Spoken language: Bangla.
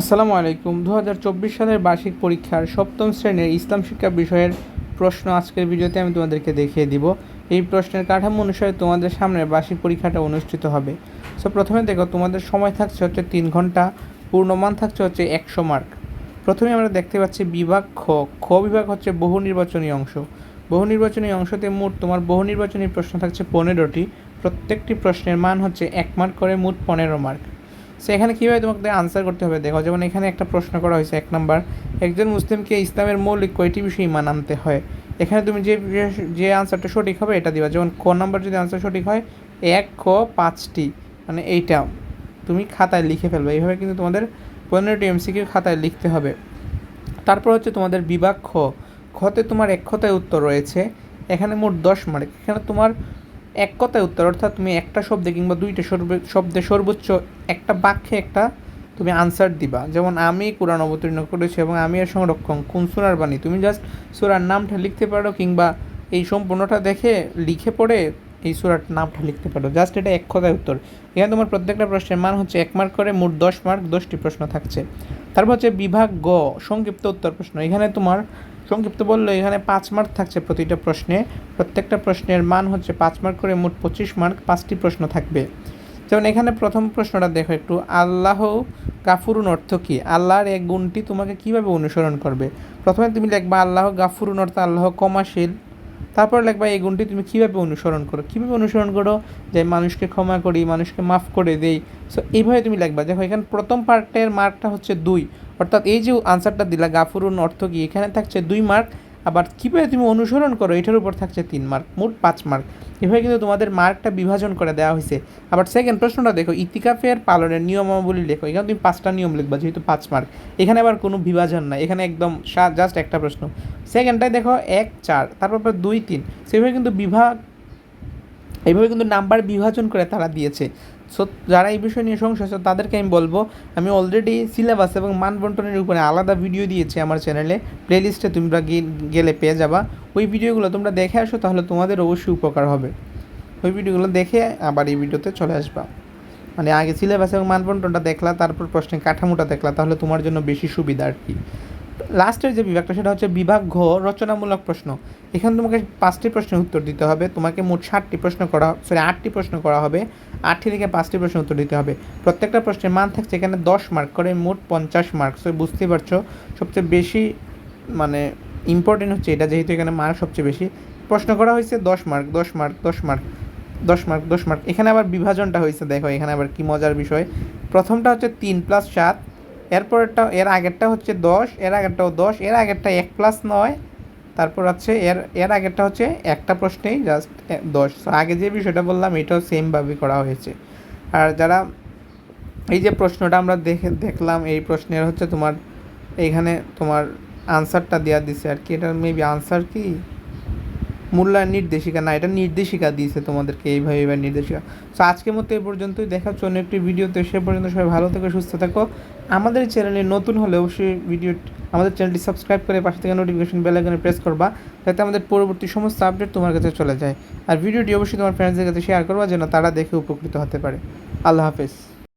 আসসালামু আলাইকুম। দু হাজার চব্বিশ সালের বার্ষিক পরীক্ষার সপ্তম শ্রেণির ইসলাম শিক্ষা বিষয়ের প্রশ্ন আজকের ভিডিওতে আমি তোমাদেরকে দেখিয়ে দিব। এই প্রশ্নের কাঠামো অনুসারে তোমাদের সামনে বার্ষিক পরীক্ষাটা অনুষ্ঠিত হবে। সো প্রথমে দেখো, তোমাদের সময় থাকছে হচ্ছে তিন ঘণ্টা, পূর্ণমান থাকছে হচ্ছে একশো মার্ক। প্রথমে আমরা দেখতে পাচ্ছি বিভাগ খ। খ বিভাগ হচ্ছে বহু নির্বাচনী অংশ। বহু নির্বাচনী অংশতে মোট তোমার বহু নির্বাচনী প্রশ্ন থাকছে পনেরোটি। প্রত্যেকটি প্রশ্নের মান হচ্ছে এক মার্ক করে মোট পনেরো মার্ক। সো এখানে কীভাবে তোমাকে আনসার করতে হবে? দেখো, যেমন এখানে একটা প্রশ্ন করা হয়েছে, এক নম্বর একজন মুসলিমকে ইসলামের মৌলিক কয়টি বিষয় ইমান আনতে হয়? এখানে তুমি যে যে আনসারটা সঠিক হবে, এটা দিবা। যেমন, ক নাম্বার যদি আনসার সঠিক হয়, এক, ক, পাঁচটি মানে এইটা তুমি খাতায় লিখে ফেলবে। এইভাবে কিন্তু তোমাদের পনেরোটি এমসিকিউ খাতায় লিখতে হবে। তারপর হচ্ছে তোমাদের বিভাগ খ। খতে তোমার এক কথায় উত্তর রয়েছে। এখানে মোট দশ মার্ক এখানে তোমার এক কথায় উত্তর, অর্থাৎ তুমি একটা শব্দে কিংবা দুইটা শব্দে সর্বোচ্চ একটা বাক্যে একটা তুমি আনসার দিবা। যেমন, আমি কোরআন অবতীর্ণ করেছি এবং আমি এর সংরক্ষণ। কোন সুরার বাণী? তুমি জাস্ট সুরার নামটা লিখতে পারো কিংবা এই সম্পূর্ণটা দেখে লিখে পড়ে এই সুরার নামটা লিখতে পারো। জাস্ট এটা এক কথায় উত্তর। এখানে তোমার প্রত্যেকটা প্রশ্নের মান হচ্ছে এক মার্ক করে, মোট দশ মার্ক দশটি প্রশ্ন থাকছে। তারপর হচ্ছে বিভাগ গ, সংক্ষিপ্ত উত্তর প্রশ্ন। এখানে তোমার সংক্ষিপ্ত বললে, এখানে পাঁচ মার্ক থাকছে প্রতিটা প্রশ্নে। প্রত্যেকটা প্রশ্নের মান হচ্ছে পাঁচ মার্ক করে মোট পঁচিশ মার্ক পাঁচটি প্রশ্ন থাকবে। যেমন এখানে প্রথম প্রশ্নটা দেখো একটু, আল্লাহ গাফুরুন অর্থ কী? আল্লাহর এক গুণটি তোমাকে কীভাবে অনুসরণ করবে? প্রথমে তুমি লিখবা, আল্লাহ গাফুরুন অর্থ, আল্লাহ কমাশীল তারপর লিখবা, এই গুণটি তুমি কীভাবে অনুসরণ করো? কীভাবে অনুসরণ করো? যে মানুষকে ক্ষমা করি, মানুষকে মাফ করে দেই। সো এইভাবে তুমি লিখবা। দেখো এখানে প্রথম পার্টের মার্কটা হচ্ছে দুই। অর্থাৎ এই যে আনসারটা দিলা, গাফুরুন অর্থ কি? এখানে থাকছে দুই মার্ক আবার কীভাবে তুমি অনুসরণ করো, এটার উপর থাকছে তিন মার্ক মোট পাঁচ মার্ক এভাবে কিন্তু তোমাদের মার্কটা বিভাজন করে দেওয়া হয়েছে। আবার সেকেন্ড প্রশ্নটা দেখো, ইতিকাফের পালনের নিয়মাবলী লেখো। এখানে তুমি পাঁচটা নিয়ম লিখবা, যেহেতু পাঁচ মার্ক এখানে আবার কোনো বিভাজন নাই, এখানে একদম জাস্ট একটা প্রশ্ন। সেকেন্ডটাই দেখো, এক, চার, তারপর দুই, তিন। সেভাবে কিন্তু বিভাগ এইভাবে কিন্তু নাম্বার বিভাজন করে তারা দিয়েছে। সো যারা এই বিষয় নিয়ে সমস্যা আছে, তাদেরকে আমি বলব, আমি অলরেডি সিলেবাস এবং মান বন্টনের উপরে আলাদা ভিডিও দিয়েছি আমার চ্যানেলে প্লেলিস্টে তোমরা গেলে পেয়ে যাবা। ওই ভিডিওগুলো তোমরা দেখে আসো, তাহলে তোমাদের অবশ্যই উপকার হবে। ওই ভিডিওগুলো দেখে আবার এই ভিডিওতে চলে আসবা। মানে আগে সিলেবাস এবং মান বন্টনটা দেখলা, তারপর প্রশ্নের কাঠামোটা দেখলা, তাহলে তোমার জন্য বেশি সুবিধা আর কি। লাস্টের যে বিভাগটা, সেটা হচ্ছে বিভাগ ঘ, রচনামূলক প্রশ্ন। এখানে তোমাকে পাঁচটি প্রশ্নের উত্তর দিতে হবে। তোমাকে মোট ষাটটি প্রশ্ন করা সরি আটটি প্রশ্ন করা হবে। আটটি থেকে পাঁচটি প্রশ্ন উত্তর দিতে হবে। প্রত্যেকটা প্রশ্নের মান থাকছে এখানে দশ মার্ক করে, মোট পঞ্চাশ মার্ক সো বুঝতেই পারছ, সবচেয়ে বেশি মানে ইম্পর্টেন্ট হচ্ছে এটা, যেহেতু এখানে মার্ক সবচেয়ে বেশি। প্রশ্ন করা হয়েছে দশ মার্ক দশ মার্ক দশ মার্ক দশ মার্ক দশ মার্ক এখানে আবার বিভাজনটা হয়েছে, দেখো, এখানে আবার কি মজার বিষয়। প্রথমটা হচ্ছে তিন প্লাস সাত এরপরেরটা এর আগেরটা হচ্ছে দশ, এর আগেরটাও দশ, এর আগেরটা এক প্লাস নয়, তারপর হচ্ছে এর এর আগেরটা হচ্ছে একটা প্রশ্নেই জাস্ট দশ। আগে যে বিষয়টা বললাম, এটাও সেমভাবে করা হয়েছে। আর যারা এই যে প্রশ্নটা আমরা দেখে, দেখলাম, এই প্রশ্নের হচ্ছে তোমার এইখানে তোমার আনসারটা দেওয়া দিছে আর কি। এটা মেবি আনসার কি? মূল্যায়ন নির্দেশিকা, না, এটা নির্দেশিকা দিয়েছে তোমাদেরকে, এইভাবে এবার নির্দেশিকা। সো আজকের মতো এই পর্যন্তই দেখাচ্ছ অন্য একটি ভিডিওতে, সে পর্যন্ত সবাই ভালো থেকো, সুস্থ থাকো। আমাদের চ্যানেলে নতুন হলে অবশ্যই ভিডিও, আমাদের চ্যানেলটি সাবস্ক্রাইব করে পাশে থেকে নোটিফিকেশন বেল আইকনে প্রেস করবা, যাতে আমাদের পরবর্তী সমস্ত আপডেট তোমার কাছে চলে যায়। আর ভিডিওটি অবশ্যই তোমার ফ্রেন্ডসদের কাছে শেয়ার করবা, যেন তারা দেখে উপকৃত হতে পারে। আল্লাহ হাফেজ।